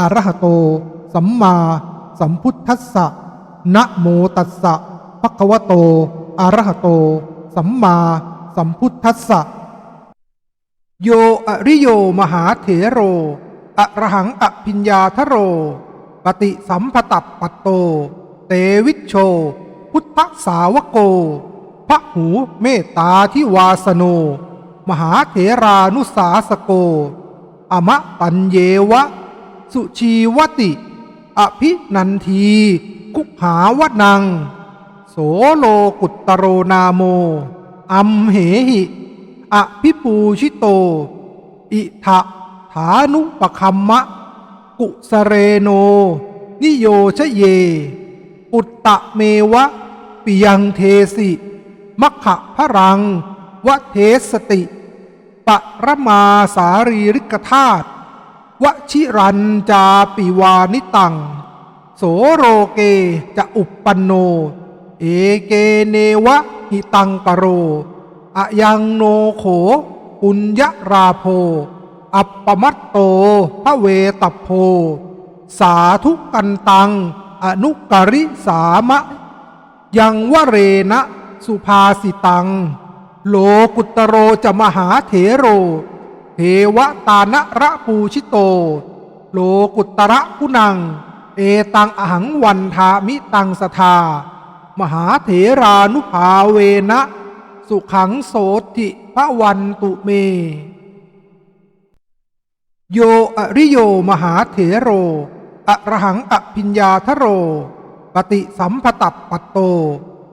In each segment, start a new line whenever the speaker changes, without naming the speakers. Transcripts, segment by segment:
อรหโต สัมมาสัมพุทธัสสะนะโมตัสสะภะคะวะโตอรหโต สัมมาสัมพุทธัสสะโยอริโยมหาเถโรอะระหังอภิญญาทโร ปฏิสัมภตัปปัตโต เตวิชโช พุทธสาวโกพระหูเมตตาทิวาสโน มหาเถรานุสาสโก อมะตัญเยวะ สุชีวติ อภินันที กุหาวนัง โสโลกุตตโรนาโม อัมเหหิอภิปูชิโต อิทะฐานุปคัมมะ กุสเรโน นิโยชเย อุตตะเมวะ ปิยังเทสิมัคคะพระรังวะเทสติปะระมาสารีริกธาตุ วชิรันจาปิวานิตัง โสโรเกจะอุปปันโน เอเกเนวะหิตังปโรอะยังโนโข ปุญญราโพ อัปปมัตโตพระเวตัโพ สาธุกันตัง อนุกริสามะ ยังวเรนะสุภาสิตัง โลกุตโรจะมหาเถโร เทวตานะระปูชิโต โลกุตระกุนัง เอตังอหังวันทามิตังสทา มหาเถรานุภาเวนะ สุขังโสติพระวันตุเม โยอริโยมหาเถโรอะระหังอภิญญาทโร ปฏิสัมภตัปปัตโต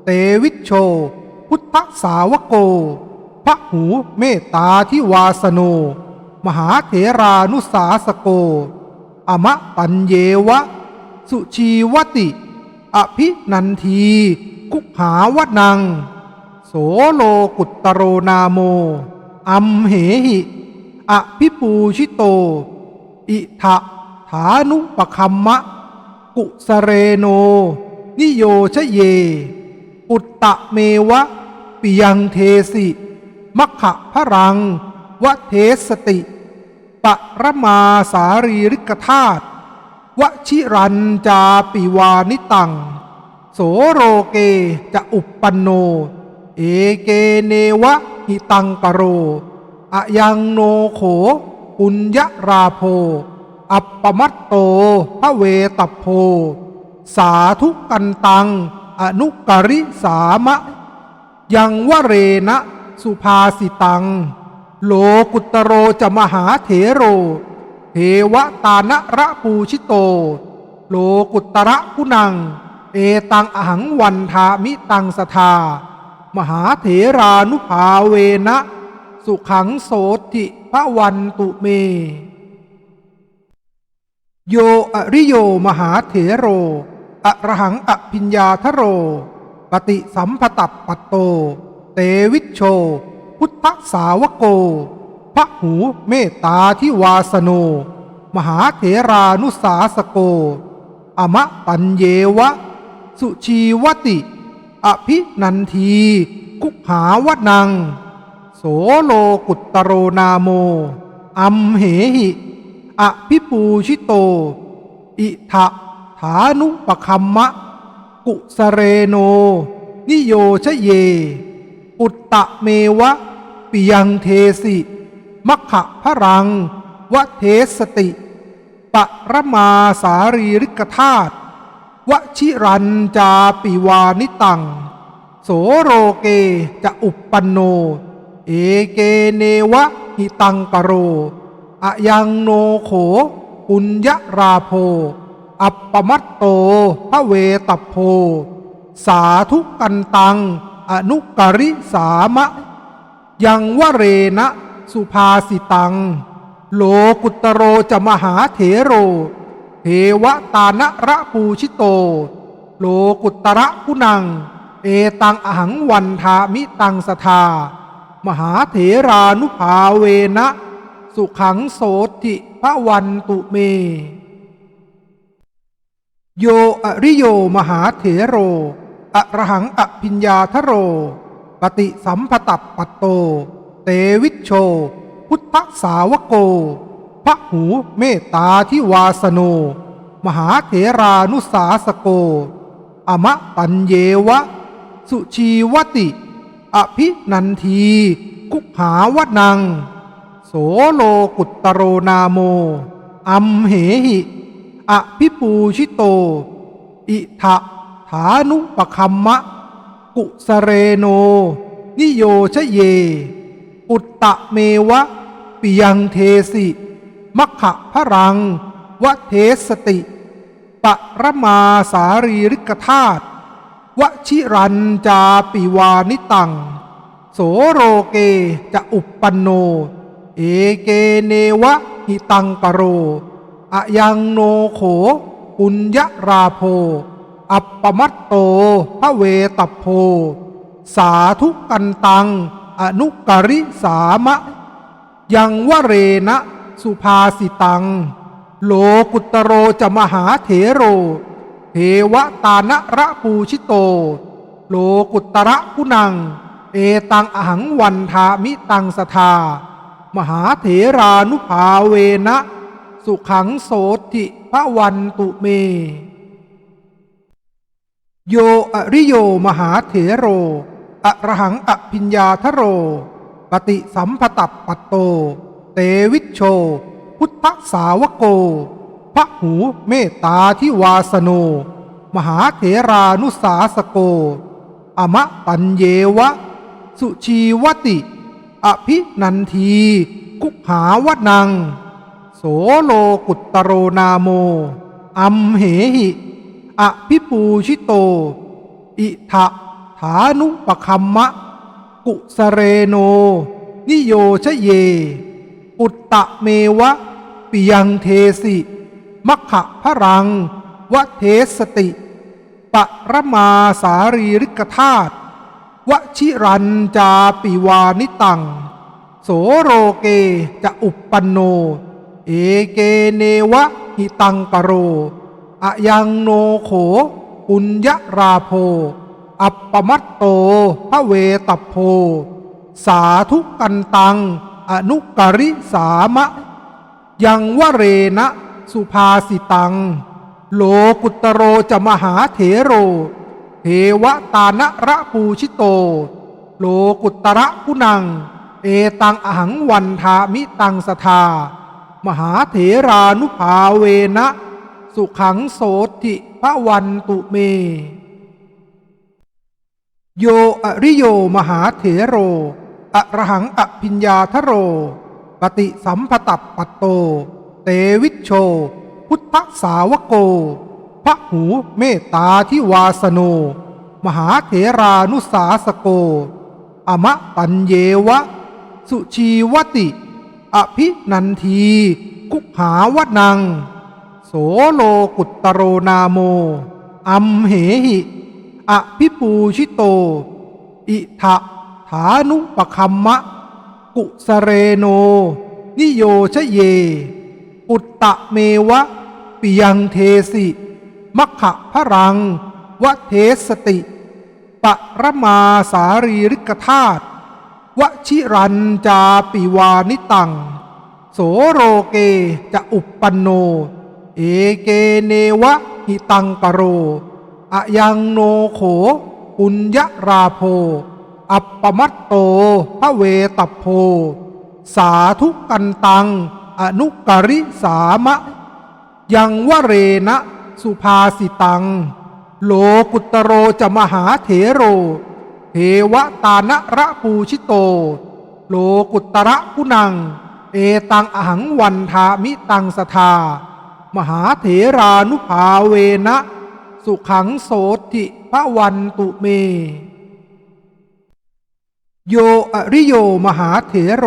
เตวิชโช พุทธสาวโก พระหูเมตตาทิวาสโน มหาเถรานุสาสโก อมะตัญเยวะ สุชีวติ อภินันทีกุหาวนัง โสโลกุตตโรนาโม อัมเหหิ อภิปูชิโต อิทะฐานุปคัมมะ กุสเรโน นิโยชเยปุตตะเมวะ ปิยังเทสิ มัคคะพระัง วเทสติ ประมาสารีริกธาตุวชิรันจาปิวานิตัง โสโรเกจะอุปปันโน เอเกเนวะหิตังกโรอะยังโนโข ปุญญราโพ อัปปมัตโตพระเวตัโพ สาธุกันตัง อนุกริสามะ ยังวเรนะ สุภาสิตัง โลกุตโรจะมหาเถโร เทวตานะระปูชิโต โลกุตระกุนัง เอตังอหังวันทามิตังสทา มหาเถรานุภาเวนะ สุขังโสติพระวันตุเม โยอริโยมหาเถโรอระหังอภิญญาทโร ปฏิสัมพตัปปัตโต เตวิชโช พุทธสาวโก พระหูเมตตาทิวาสโน มหาเถรานุสาสโก อมะตัญเยวะ สุชีวติ อภินันทีกุหาวนัง โสโลกุตตโรนาโม อัมเหหิอภิปูชิโต อิทะฐานุปคัมมะ กุสเรโน นิโยชเย ปุตตะเมวะปิยังเทสิมัคคะพระรัง วะเทสติ ปะระมาสารีริกธาตุวชิรันจาปิวานิตัง โสโรเกจะอุปปันโน เอเกเนวะหิตังกโรอะยังโนโข ปุญญราโพ อัปปมัตโตพระเวตัพโพ สาธุกันตัง อนุกริสามะ ยังวเรนะสุภาสิตัง โลกุตโรจะมหาเถโร เทวตานะระปูชิโต โลกุตระกุนัง เอตังอหังวันทามิตังสทา มหาเถรานุภาเวนะ สุขังโสติพระวันตุเม โยอริโยมหาเถโร อะระหังอภิญญาทโร ปฏิสัมพตัปปัตโต เตวิชโช พุทธสาวโกพระหูเมตตาทิวาสโน มหาเถรานุสาสโก อมะตัญเยวะ สุชีวติ อภินันที กุหาวนัง โสโลกุตตโรนาโม อัมเหหิ อภิปูชิโต อิทะานุปคัมมะ กุสเรโน นิโยชเยปุตตะเมวะ ปิยังเทสิมัคคะพระรัง วะเทสติ ปะระมาสารีริกธาตุวชิรันจาปิวานิตัง โสโรเกจะอุปปันโน เอเกเนวะหิตังกโรอะยังโนโขปุญญราโพ อัปปมัตโตพระเวตัพโพ สาธุกันตัง อนุกริสามะ ยังวเรนะสุภาสิตัง โลกุตโรจะมหาเถโรเทวตานะระปูชิโต โลกุตระกุนัง เอตังอหังวันทามิตังสทา มหาเถรานุภาเวนะ สุขังโสติพระวันตุเม โยอริโยมหาเถโร อระหังอภิญญาทโร ปฏิสัมพตัปปัตโต เตวิชโช พุทธสาวโก พระหูเมตตาทิวาสโน มหาเถรานุสาสโก อมะตัญเยวะ สุชีวติ อภินันที กุหาวนัง โสโลกุตตโรนาโม อัมเหหิ อภิปูชิโต อิทะฐานุปคัมมะ กุสเรโน นิโยชเยปุตตะเมวะ ปิยังเทสิมัคคะพระรัง วะเทสติปประมาสารีริกธาตุวชิรันจาปิวานิตัง โสโรเกจะอุปปันโน เอเกเนวะหิตังปโร อะยังโนโข ปุญญราโพ อัปปมัตโตพระเวตัโพ สาธุกันตัง อนุกริสามะ ยังวเรนะสุภาสิตัง โลกุตโรจะมหาเถโร เทวตานะระปูชิโต โลกุตระกุนัง เอตังอหังวันทามิตังสทา มหาเถรานุภาเวนะ สุขังโสติพระวันตุเม โยอริโยมหาเถโรอะระหังอภิญญาทโร ปฏิสัมพตัปปัตโต เตวิชโช พุทธสาวโก พระหูเมตตาทิวาสโน มหาเถรานุสาสโก อมะตัญเยวะ สุชีวติ อภินันที กุหาวนัง โสโลกุตตโรนาโม อัมเหหิอภิปูชิโต อิทะฐานุปคัมมะ กุสเรโน นิโยชเย อุตตะเมวะ ปิยังเทสิมัคคะพรัง วะเทสติ ปะระมาสารีริกธาตุวชิรันจาปิวานิตัง โสโรเกจะอุปปันโน เอเกเนวะหิตังปโรอะยังโนโขปุญญราโพ อัปปมัตโตพระเวตัโพ สาธุกันตัง อนุกริสามะ ยังวเรนะสุภาสิตัง โลกุตโรจะมหาเถโร เทวตานะระปูชิโต โลกุตระกุนัง เอตังอหังวันทามิตังสทา มหาเถรานุภาเวนะ สุขังโสติพระวันตุเม โยอริโยมหาเถโร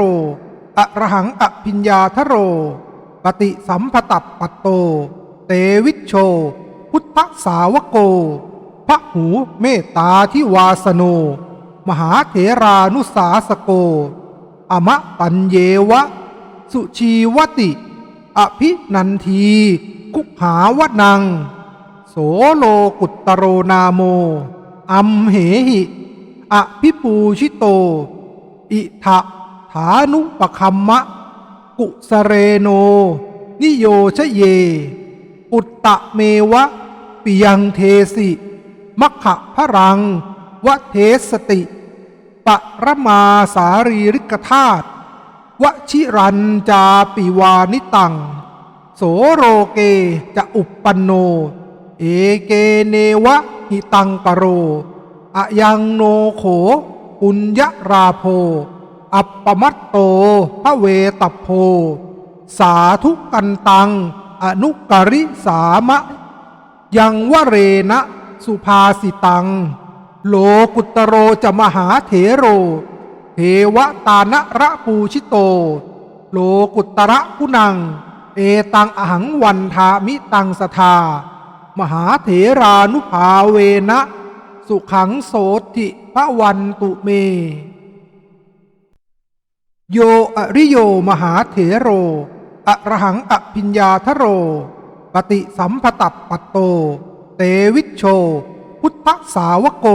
อะระหังอภิญญาทโร ปฏิสัมพตัปปัตโต เตวิชโช พุทธสาวโกพระหูเมตตาทิวาสโน มหาเถรานุสาสโก อมะตัญเยวะ สุชีวติ อภินันที กุหาวนัง โสโลกุตตโรนาโม อัมเหหิอภิปูชิโต อิทะฐานุปคัมมะ กุสเรโน นิโยชเย อุตตะเมวะ ปิยังเทสิมัคคะพรังวะเทสติปะรมาสารีริกธาตุ วชิรันจาปิวานิตัง โสโรเกจะอุปปันโน เอเกเนวะหิตังปโรอะยังโนโขปุญญราโพ อัปปมัตโตพระเวตัโพ สาธุกันตัง อนุกริสามะ ยังวเรนะสุภาสิตัง โลกุตโรจะมหาเถโร เทวตานะระปูชิโต โลกุตระกุนัง เอตังอหังวันทามิตังสทา มหาเถรานุภาเวนะ สุขังโสติพระวันตุเม โยอริโยมหาเถโรอะระหังอภิญญาทโร ปฏิสัมพตัปปัตโต เตวิชโช พุทธสาวโก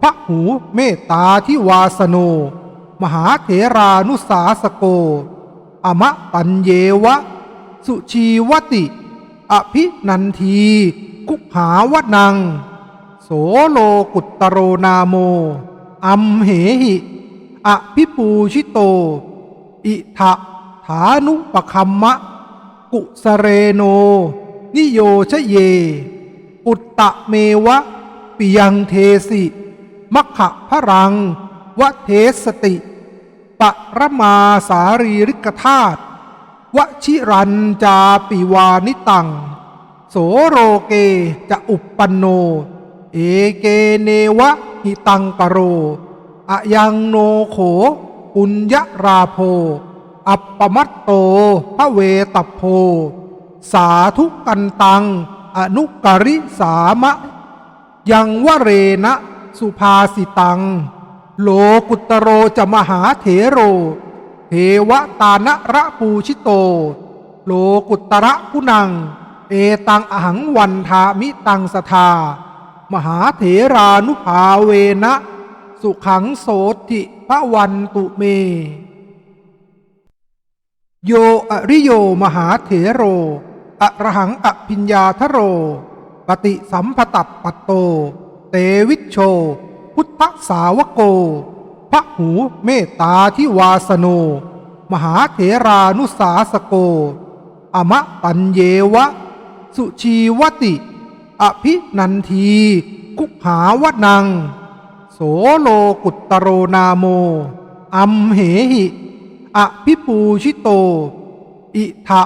พระหูเมตตาทิวาสโน มหาเถรานุสาสโก อมะตัญเยวะ สุชีวติ อภินันที กุหาวนัง โสโลกุตตโรนาโม อัมเหหิอภิปูชิโต อิทะฐานุปคัมมะ กุสเรโน นิโยชเย อุตตะเมวะ ปิยังเทสิ มัคคะพรัง วเทสติ ประมาสารีริกธาตุวชิรันจาปิวานิตัง โสโรเกจะอุปปันโน เอเกเนวะหิตังปโรอะยังโนโขปุญญราโพอัปปมัตโตพระเวตัโพ สาธุกันตัง อนุกริสามะ ยังวะเรนะ สุภาสิตัง โลกุตโรจะมหาเถโร เทวตานะระปูชิโต โลกุตระกุนัง เอตังอหังวันทามิตังสทา มหาเถรานุภาเวนะ สุขังโสติพระวันตุเม โยอริโยมหาเถโรอระหังอภิญญาทโร ปฏิสัมพตัปปัตโต เตวิชโช พุทธสาวโก พระหูเมตตาทิวาสโน มหาเถรานุสาสโก อมะตัญเยวะ สุชีวติ อภินันที กุหาวนัง โสโลกุตตโรนาโม อัมเหหิอภิปูชิโต อิทะ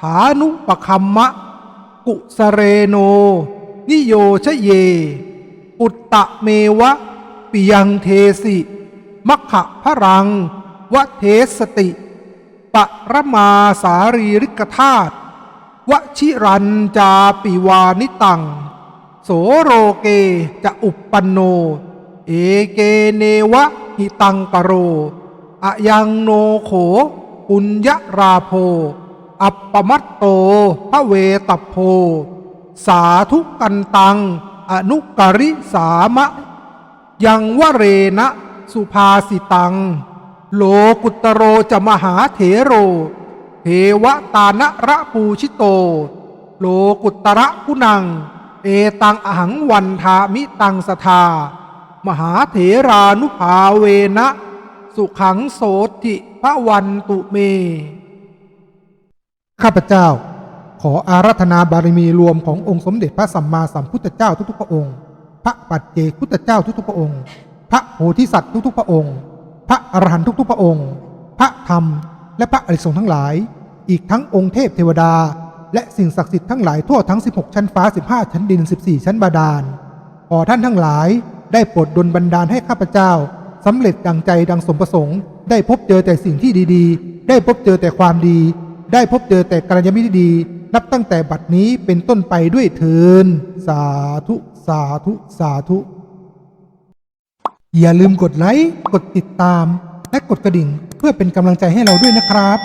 ฐานุปคัมมะ กุสเรโน นิโยชเย อุตตะเมวะปิยังเทสิมัคคะพรัง วะเทสติ ปะระมาสารีริกธาตุวชิรันจาปิวานิตัง โสโรเกจะอุปปันโน เอเกเนวะหิตังกโรอะยังโนโขปุญญราโพอัปปมัตโตพระเวตัพโพ สาธุกันตัง อนุกริสามะ ยังวะเรนะสุภาสิตัง โลกุตโรจะมหาเถโร เทวตานะระปูชิโต โลกุตระกุนัง เอตังอหังวันทามิตังสทา มหาเถรานุภาเวนะ สุขังโสติพระวันตุเม ข้าพเจ้า ขออารัธนาบารมีรวมขององค์สมเด็จพระสัมมาสัมพุทธเจ้าทุกๆพระองค์ พระปัจเจกพุทธเจ้าทุกๆพระองค์ พระโพธิสัตว์ทุกๆพระองค์ พระอรหันต์ทุกๆพระองค์ พระธรรม และพระอริยสงฆ์ทั้งหลาย อีกทั้งองค์เทพเทวดา และสิ่งศักดิ์สิทธิ์ทั้งหลายทั่วทั้ง 16 ชั้นฟ้า 15 ชั้นดิน 14 ชั้นบาดาล ขอท่านทั้งหลายได้โปรดดลบันดาลให้ข้าพเจ้าสำเร็จดังใจดังสมประสงค์ ได้พบเจอแต่สิ่งที่ดีๆ ได้พบเจอแต่ความดี ได้พบเจอแต่กัลยาณมิตรดี นับตั้งแต่บัดนี้เป็นต้นไปด้วยเทินสาธุ สาธุ สาธุ อย่าลืมกดไลค์ กดติดตาม และกดกระดิ่ง เพื่อเป็นกำลังใจให้เราด้วยนะครับ